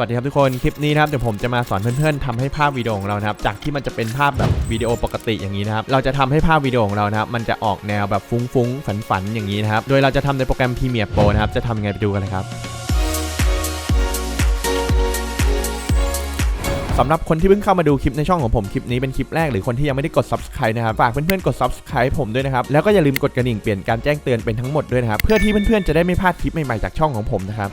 สวัสดีครับทุกคนคลิปนี้นะครับเดี๋ยวผมจะมาสอนเพื่อนๆทำให้ภาพวิดีโอของเรานะครับจากที่มันจะเป็นภาพแบบวิดีโอปกติอย่างนี้นะครับเราจะทำให้ภาพวิดีโอของเรานะครับมันจะออกแนวแบบฟุ้งๆฝันๆอย่างนี้นะครับโดยเราจะทำในโปรแกรม Premiere Pro นะครับจะทำยังไงไปดูกันเลยครับสำหรับคนที่เพิ่งเข้ามาดูคลิปในช่องของผมคลิปนี้เป็นคลิปแรกหรือคนที่ยังไม่ได้กด subscribe นะครับฝากเพื่อนๆกด subscribe ผมด้วยนะครับแล้วก็อย่าลืมกดกระดิ่งเปลี่ยนการแจ้งเตือนเป็นทั้งหมดด้วยนะครับเพื่อที่เพื่อนๆจะได้ไม่พลาดคลิปใหม่ๆจากช่องของผมนะครับ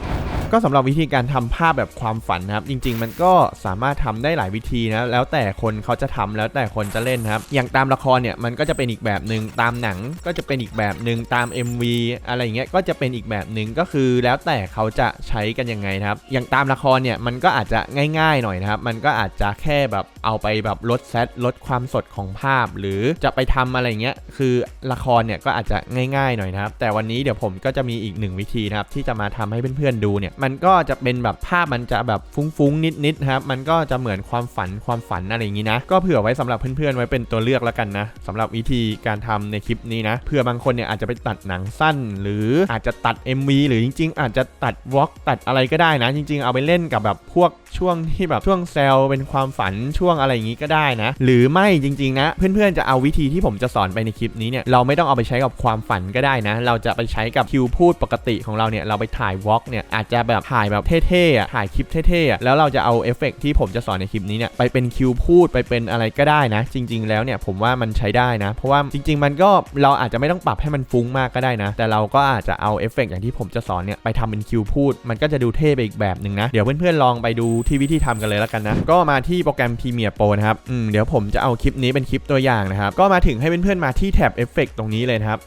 ก็สำหรับวิธีการทำภาพแบบความฝันนะครับ จริง ๆ มันก็สามารถทำได้หลายวิธีนะแล้วแต่คนเขาจะทำแล้วแต่คนจะเล่นครับ อย่างตามละครเนี่ยมันก็จะเป็นอีกแบบหนึ่งตามหนังก็จะเป็นอีกแบบหนึ่งตาม MV อะไรอย่างเงี้ยก็จะเป็นอีกแบบหนึ่งก็คือแล้วแต่เขาจะใช้กันยังไงนะครับ อย่างตามละครเนี่ยมันก็อาจจะง่ายๆหน่อยนะครับ มันก็อาจจะแค่แบบเอาไปแบบลดเซตลดความสดของภาพ หรือจะไปทำอะไรเงี้ยคือละครเนี่ยก็อาจจะง่ายๆหน่อยนะครับ แต่วันนี้เดี๋ยวผมก็จะมีอีกหนึ่งวิธีนะครับที่จะมาทำให้เพื่อนๆดูเนี่ยมันก็จะเป็นแบบภาพมันจะแบบฟุ้งๆ นิดๆครับ มันก็จะเหมือนความฝันความฝันอะไรอย่างนี้นะ ก็เผื่อไว้สำหรับเพื่อนๆ ไว้เป็นตัวเลือกแล้วกันนะสำหรับวิธีการทำในคลิปนี้นะ เผื่อบางคนเนี่ยอาจจะไปตัดหนังสั้น หรืออาจจะตัด MV หรือจริง ๆ อาจจะตัดวอล์กตัดอะไรก็ได้นะ จริง ๆ เอาไปเล่นกับแบบพวก ช่วงที่แบบช่วงเซลเป็นความฝันช่วงอะไรอย่างงี้ก็ได้นะ หรือไม่จริงๆนะ เพื่อนๆจะเอาวิธีที่ผมจะสอนไปในคลิปนี้เนี่ยเราไม่ต้องเอาไปใช้กับความฝันก็ได้นะ เราจะไปใช้กับคิวพูดปกติของเราเนี่ยเราไปถ่ายวอล์กเนี่ยอาจจะแบบถ่ายแบบเท่ๆอะถ่ายคลิปเท่ๆอะแล้วเราจะเอาเอฟเฟกต์ที่ผมจะสอนในคลิปนี้เนี่ยไปเป็นคิวพูดไปเป็นอะไรก็ได้นะ จริง ๆ แล้วเนี่ยผมว่ามันใช้ได้นะ เพราะว่าจริง ๆ มันก็เราอาจจะไม่ต้องปรับให้มันฟุ้งมากก็ได้นะ แต่เราก็อาจจะเอาเอฟเฟกต์อย่างที่ผมจะสอนเนี่ยไปทำเป็นคิวพูด มันก็จะดูเท่ไปอีกแบบหนึ่งนะเดี๋ยวเพื่อนๆลองไปดูที่วิธีทำกันเลยแล้วกันนะ ก็มาที่โปรแกรม Premiere Pro นะครับอืมเดี๋ยวผมจะเอาคลิปนี้เป็นคลิปตัวอย่างนะครับ ก็มาถึงให้เพื่อนๆมาที่แท็บเอฟเฟกต์ตรงนี้เลยนะครับ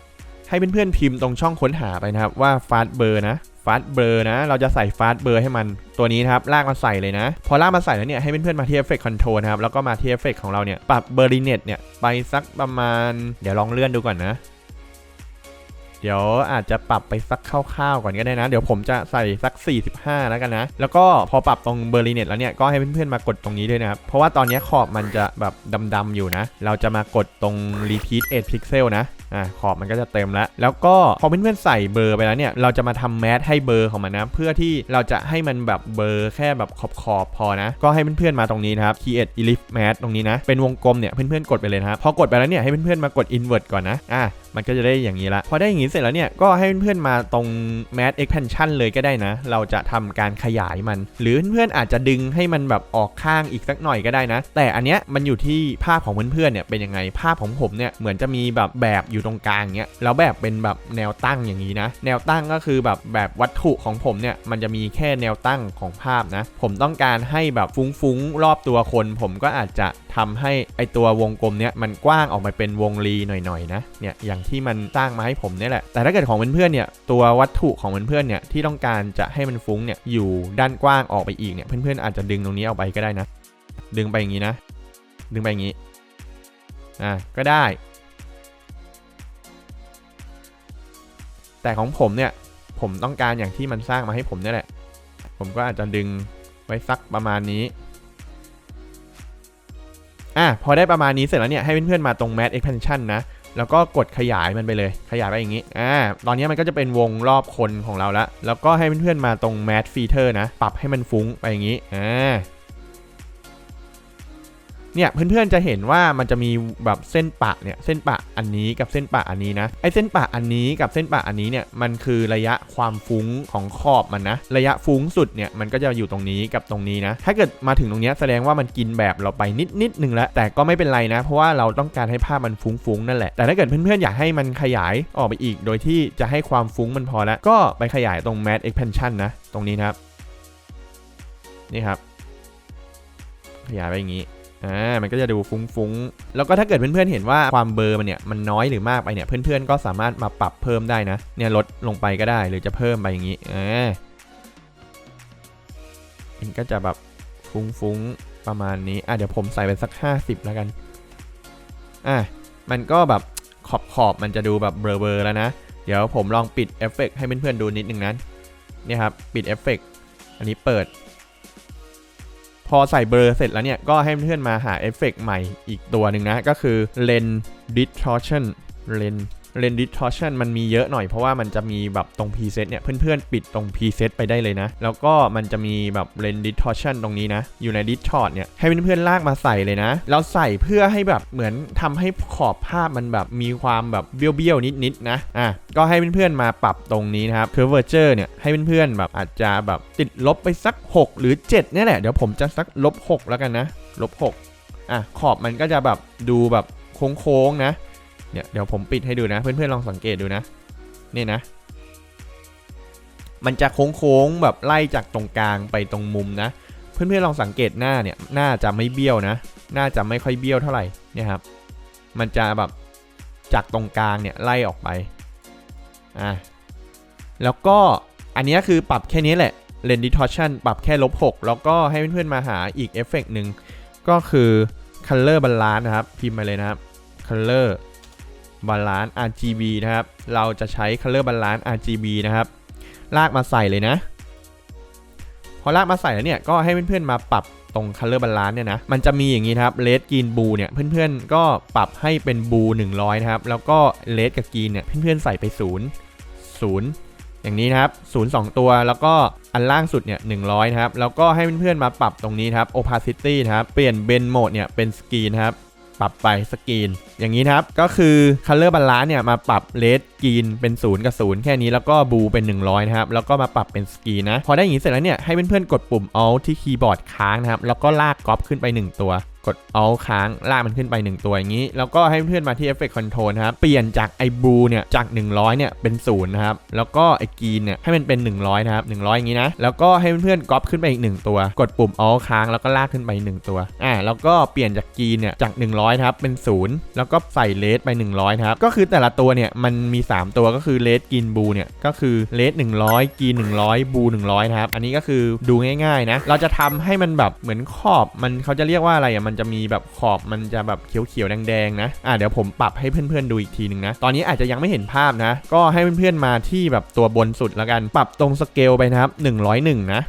ให้เพื่อนๆพิมพ์ตรงช่องค้นหาไปนะครับว่า fast blur นะ fast blur นะ เราจะใส่ fast blur ให้มันตัวนี้นะครับ ลากมาใส่เลยนะ พอลากมาใส่แล้วเนี่ยให้เพื่อนๆมาที่ effect control นะครับ แล้วก็มาที่ effect ของเราเนี่ย ปรับ blurriness เนี่ยไปสักประมาณ เดี๋ยวลองเลื่อนดูก่อนนะ เดี๋ยวอาจจะปรับไปสักคร่าวๆก่อนก็ได้นะ เดี๋ยวผมจะใส่สัก 45 แล้วกันนะ แล้วก็พอปรับตรง blurriness แล้วเนี่ย ก็ให้เพื่อนๆมากดตรงนี้ด้วยนะครับ เพราะว่าตอนนี้ขอบมันจะแบบดำๆอยู่นะ เราจะมากดตรง repeat 8 pixel นะอ่าขอบมันก็จะเต็มแล้ว แล้วก็พอเพื่อนๆใส่เบอร์ไปแล้วเนี่ย เราจะมาทำแมสให้เบอร์ของมันนะ เพื่อที่เราจะให้มันแบบเบอร์แค่แบบขอบๆพอนะ ก็ให้เพื่อนๆมาตรงนี้นะครับ create elif mask ตรงนี้นะ เป็นวงกลมเนี่ยเพื่อนๆกดไปเลยนะครับพอกดไปแล้วเนี่ยให้เพื่อนๆมากด invert ก่อนนะอ่า มันก็จะได้อย่างนี้ละ พอได้อย่างนี้เสร็จแล้วเนี่ยก็ให้เพื่อนๆมาตรง mask expansion เลยก็ได้นะ เราจะทำการขยายมัน หรือเพื่อนๆอาจจะดึงให้มันแบบออกข้างอีกสักหน่อยก็ได้นะ แต่อันเนี้ยมันอยู่ที่ภาพของเพื่อนๆเนี่ยเป็นยังไงภาพของผมเนี่ยเหมือนจะมีแบบแบบอยู่ตรงกลางเนี้ยแล้วแบบเป็นแบบแนวตั้งอย่างนี้นะ แนวตั้งก็คือแบบแบบวัตถุของผมเนี่ยมันจะมีแค่แนวตั้งของภาพนะ ผมต้องการให้แบบฟุ้งๆรอบตัวคน ผมก็อาจจะ ทำให้ไอตัววงกลมเนี่ยมันกว้างออกมาเป็นวงรีหน่อยๆนะเนี่ยอย่างที่มันสร้างมาให้ผมเนี่ยแหละแต่ถ้าเกิดของเพื่อนๆเนี่ยตัววัตถุของเพื่อนๆเนี่ยที่ต้องการจะให้มันฟุ้งเนี่ยอยู่ด้านกว้างออกไปอีกเนี่ยเพื่อนๆอาจจะดึงตรงนี้ออกไปก็ได้นะ ดึงไปอย่างนี้นะ ดึงไปอย่างนี้อะก็ได้ แต่ของผมเนี่ยผมต้องการอย่างที่มันสร้างมาให้ผมเนี่ยแหละ ผมก็อาจจะดึงไว้สักประมาณนี้ อะพอได้ประมาณนี้เสร็จแล้วเนี่ยให้เพื่อนๆมาตรง Math Expansion นะ แล้วก็กดขยายมันไปเลย ขยายไปอย่างนี้อ่าตอนนี้มันก็จะเป็นวงรอบคนของเราละแล้วก็ให้เพื่อนๆมาตรง Math Feature นะ ปรับให้มันฟุ้งไปอย่างนี้อ่า เนี่ยเพื่อนๆจะเห็นว่ามันจะมีแบบเส้นปะเนี่ยเส้นปะอันนี้กับเส้นปะอันนี้นะไอเส้นปะอันนี้กับเส้นปะอันนี้เนี่ยมันคือระยะความฟุ้งของขอบมันนะระยะฟุ้งสุดเนี่ยมันก็จะอยู่ตรงนี้กับตรงนี้นะถ้าเกิดมาถึงตรงนี้แสดงว่ามันกินแบบเราไปนิดนิดๆหนึ่งแล้วแต่ก็ไม่เป็นไรนะ เพราะว่าเราต้องการให้ภาพมันฟุ้งๆนั่นแหละแต่ถ้าเกิดเพื่อนๆอยากให้มันขยายออกไปอีก โดยที่จะให้ความฟุ้งมันพอแล้วก็ไปขยายตรง Mat Expansion นะตรงนี้นะครับนี่ครับขยายไปอย่างนี้ อ่ามันก็จะดูฟุ้งๆ แล้วก็ถ้าเกิดเพื่อนๆเห็นว่าความเบอร์มันเนี่ยมันน้อยหรือมากไปเนี่ยเพื่อนๆก็สามารถมาปรับเพิ่มได้นะเนี่ยลดลงไปก็ได้หรือจะเพิ่มไปอย่างนี้อ่ามันก็จะแบบฟุ้งๆประมาณนี้อะเดี๋ยวผมใส่ไปสัก 50 แล้วกันอะมันก็แบบขอบขอบๆมันจะดูแบบเบลอๆแล้วนะ เดี๋ยวผมลองปิดเอฟเฟกให้เพื่อนๆดูนิดนึงนั้นเนี่ยครับปิดเอฟเฟกอันนี้เปิด พอใส่เบลอเสร็จแล้วเนี่ย ก็ให้เพื่อนมาหาเอฟเฟกต์ใหม่อีกตัวหนึ่งนะ ก็คือ lens distortion lens Lens Distortion มันมีเยอะหน่อยเพราะว่ามันจะมีแบบตรง preset เนี่ยเพื่อนๆ ปิดตรง preset ไปได้เลยนะ แล้วก็มันจะมีแบบ Lens Distortion ตรงนี้นะ อยู่ใน Distort เนี่ยให้เพื่อนๆลากมาใส่เลยนะ เราใส่เพื่อให้แบบเหมือนทำให้ขอบภาพมันแบบมีความแบบเบี้ยวๆ นิดๆนะอะก็ให้เพื่อนๆมาปรับตรงนี้นะครับ Curvature เนี่ยให้เพื่อนๆแบบอาจจะแบบติดลบไปสัก 6 หรือ 7เนี่ยแหละเดี๋ยวผมจะสักลบ6แล้วกันนะลบ6อะขอบมันก็จะแบบดูแบบโค้งๆนะ เนี่ยเดี๋ยวผมปิดให้ดูนะ เพื่อนๆลองสังเกตดูนะนี่นะ มันจะโค้งๆแบบไล่จากตรงกลางไปตรงมุมนะ เพื่อนๆลองสังเกตหน้าเนี่ยหน้าจะไม่เบี้ยวนะหน้าจะไม่ค่อยเบี้ยวเท่าไหร่เนี่ยครับ มันจะแบบจากตรงกลางเนี่ยไล่ออกไปอะแล้วก็อันนี้คือปรับแค่นี้แหละ Lens Distortion ปรับแค่ลบ6แล้วก็ให้เพื่อนๆมาหาอีกเอฟเฟกต์หนึ่งก็คือ Color Balance นะครับ พิมพ์มาเลยนะครับ Color Balance RGB นะครับ เราจะใช้ Color Balance RGB นะครับ ลากมาใส่เลยนะ พอลากมาใส่แล้วเนี่ย ก็ให้เพื่อนๆมาปรับตรง Color Balance เนี่ยนะ มันจะมีอย่างนี้ครับ Red Green Blue เนี่ย เพื่อนๆ ก็ปรับให้เป็น Blue 100 นะครับ แล้วก็ Red กับ Green เนี่ย เพื่อนๆ ใส่ไป 0 0 อย่างนี้นะครับ 0 2 ตัว แล้วก็อันล่างสุดเนี่ย100 นะครับ แล้วก็ให้เพื่อนๆ มาปรับตรงนี้ครับ Opacity นะครับ เปลี่ยน Blend Mode เนี่ย เป็น Screen นะครับ ปรับไปสกรีน อย่างนี้นะครับ ก็คือ Color Balance เนี่ยมาปรับเลดกรีนเป็น 0 กับ 0 แค่นี้แล้วก็บูเป็น 100 นะครับ แล้วก็มาปรับเป็นสกรีนนะ พอได้อย่างนี้เสร็จแล้วเนี่ยให้เพื่อนๆกดปุ่ม Alt ที่คีย์บอร์ดค้างนะครับแล้วก็ลากก๊อปขึ้นไป 1 ตัว กด Alt ค้างลากมันขึ้นไป 1 ตัวอย่างนี้ แล้วก็ให้เพื่อนมาที่ Effect Control นะครับ เปลี่ยนจากไอ้ Blue เนี่ย จาก 100 เนี่ย เป็น0นะครับ แล้วก็ไอ้ Green เนี่ย ให้มันเป็น 100 นะครับ 100 อย่างนี้นะ แล้วก็ให้เพื่อนๆก๊อปขึ้นไปอีก 1 ตัว กดปุ่ม Alt ค้างแล้วก็ลากขึ้นไป 1 ตัว อ่า แล้วก็เปลี่ยนจาก Green เนี่ย จาก 100นะครับ เป็น 0 แล้วก็ใส่ Red ไป 100นะครับ ก็คือแต่ละตัวเนี่ย มันมี 3 ตัวก็คือ Red Green Blue เนี่ย ก็คือ Red 100 Green 100 Blue 100นะครับ อันนี้ก็คือดูง่ายๆนะ เราจะทำให้มันแบบเหมือนขอบมันเขาจะเรียกว่าอะไรอะมันจะมีแบบขอบมันจะแบบเขียวๆแดงๆนะอ่าเดี๋ยวผมปรับให้เพื่อนๆดูอีกทีหนึ่งนะตอนนี้อาจจะยังไม่เห็นภาพนะ ก็ให้เพื่อนๆมาที่แบบตัวบนสุดแล้วกัน ปรับตรงสเกลไปนะครับ101 นะ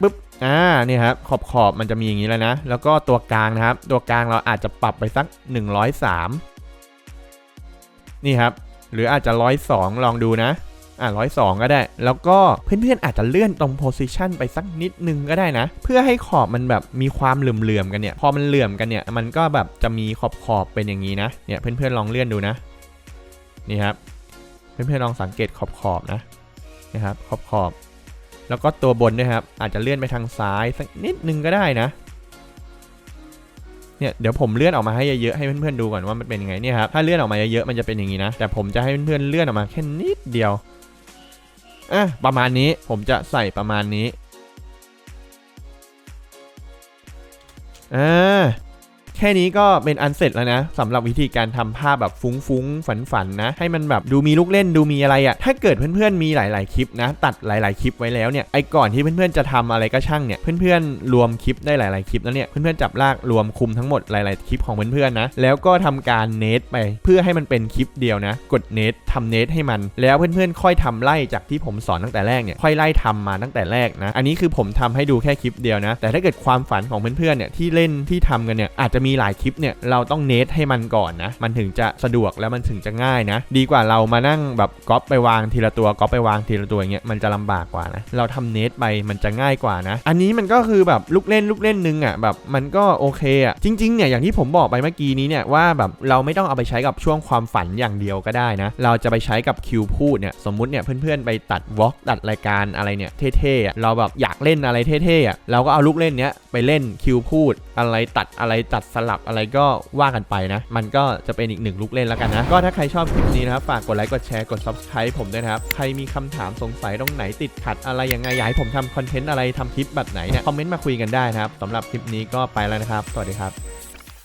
ปึ๊บอ่าเนี่ยครับขอบขอบมันจะมีอย่างนี้แล้วนะ แล้วก็ตัวกลางนะครับ ตัวกลางเราอาจจะปรับไปสัก 103 นี่ครับ หรืออาจจะ 102 ลองดูนะ อะ102ก็ได้ แล้วก็เพื่อนๆอาจจะเลื่อนตรง position ไปสักนิดนึงก็ได้นะ เพื่อให้ขอบมันแบบมีความเหลื่อมๆกันเนี่ย พอมันเหลื่อมกันเนี่ย มันก็แบบจะมีขอบขอบๆเป็นอย่างนี้นะ เนี่ยเพื่อนๆลองเลื่อนดูนะ นี่ครับ เพื่อนๆลองสังเกตขอบขอบๆนะ นะครับ ขอบขอบๆแล้วก็ตัวบนด้วยครับ อาจจะเลื่อนไปทางซ้ายสักนิดนึงก็ได้นะเนี่ยเดี๋ยวผมเลื่อนออกมาให้เยอะๆให้เพื่อนๆดูก่อนว่ามันเป็นยังไงเนี่ยครับถ้าเลื่อนออกมาเยอะๆมันจะเป็นอย่างนี้นะ แต่ผมจะให้เพื่อนๆเลื่อนออกมาแค่นิดเดียว อะประมาณนี้ผมจะใส่ประมาณนี้อ่า แค่นี้ก็เป็นอันเสร็จแล้วนะสำหรับวิธีการทำภาพแบบฟุ้งๆฝันๆนะ ให้มันแบบดูมีลูกเล่นดูมีอะไรอะ่ะถ้าเกิดเพื่อนๆมีหลาย ๆคลิปนะ ตัดหลาย ๆคลิปไว้แล้วเนี่ยไอ้ก่อนที่เพื่อนๆจะทำอะไรก็ช่างเนี่ยเพื่อนๆรวมคลิปได้หลาย ๆคลิปแล้วเนี่ยเพื่อนๆจับลากรวมคุมทั้งหมดหลาย ๆ คลิปของเพื่อนๆนะแล้วก็ทำการเนตไปเพื่อให้มันเป็นคลิปเดียวนะ กดเนตทำเนตให้มัน แล้วเพื่อนๆค่อยทำไล่จากที่ผมสอนตั้งแต่แรกเนี่ยค่อยไล่ทำมาตั้งแต่แรกนะ อันนี้คือผมทำให้ดูแค่คลิปเดียวนะ แต่ถ้าเกิดความฝันของเพื่อนๆเนี่ยที่เล่นที่ทำกันเนี่ยอาจจะมีหลายคลิปเนี่ยเราต้องเนตให้มันก่อนนะ มันถึงจะสะดวกแล้วมันถึงจะง่ายนะ ดีกว่าเรามานั่งแบบก๊อปไปวางทีละตัวก๊อปไปวางทีละตัวอย่างเงี้ยมันจะลำบากกว่านะ เราทำเนตไปมันจะง่ายกว่านะ อันนี้มันก็คือแบบลูกเล่นลูกเล่นนึงอะแบบมันก็โอเคอะจริงๆเนี่ยอย่างที่ผมบอกไปเมื่อกี้นี้เนี่ยว่าแบบเราไม่ต้องเอาไปใช้กับช่วงความฝันอย่างเดียวก็ได้นะ เราจะไปใช้กับคิวพูดเนี่ยสมมุติเนี่ยเพื่อนๆไปตัดวอล์กตัดรายการอะไรเนี่ยเท่ๆอะเราแบบอยากเล่นอะไรเท่ๆอะเราก็เอาลูกเล่นเนี้ยไปเล่นคิวพูด อะไรตัดอะไรตัดสลับอะไรก็ว่ากันไปนะ มันก็จะเป็นอีกหนึ่งลูกเล่นแล้วกันนะ ก็ถ้าใครชอบคลิปนี้นะครับ ฝากกดไลค์ กดแชร์ กด subscribe ผมด้วยนะครับ ใครมีคำถามสงสัยตรงไหนติดขัดอะไรยังไงอยากให้ผมทำคอนเทนต์อะไรทำคลิปแบบไหนเนี่ยคอมเมนต์มาคุยกันได้นะครับสำหรับคลิปนี้ก็ไปแล้วนะครับ สวัสดีครับ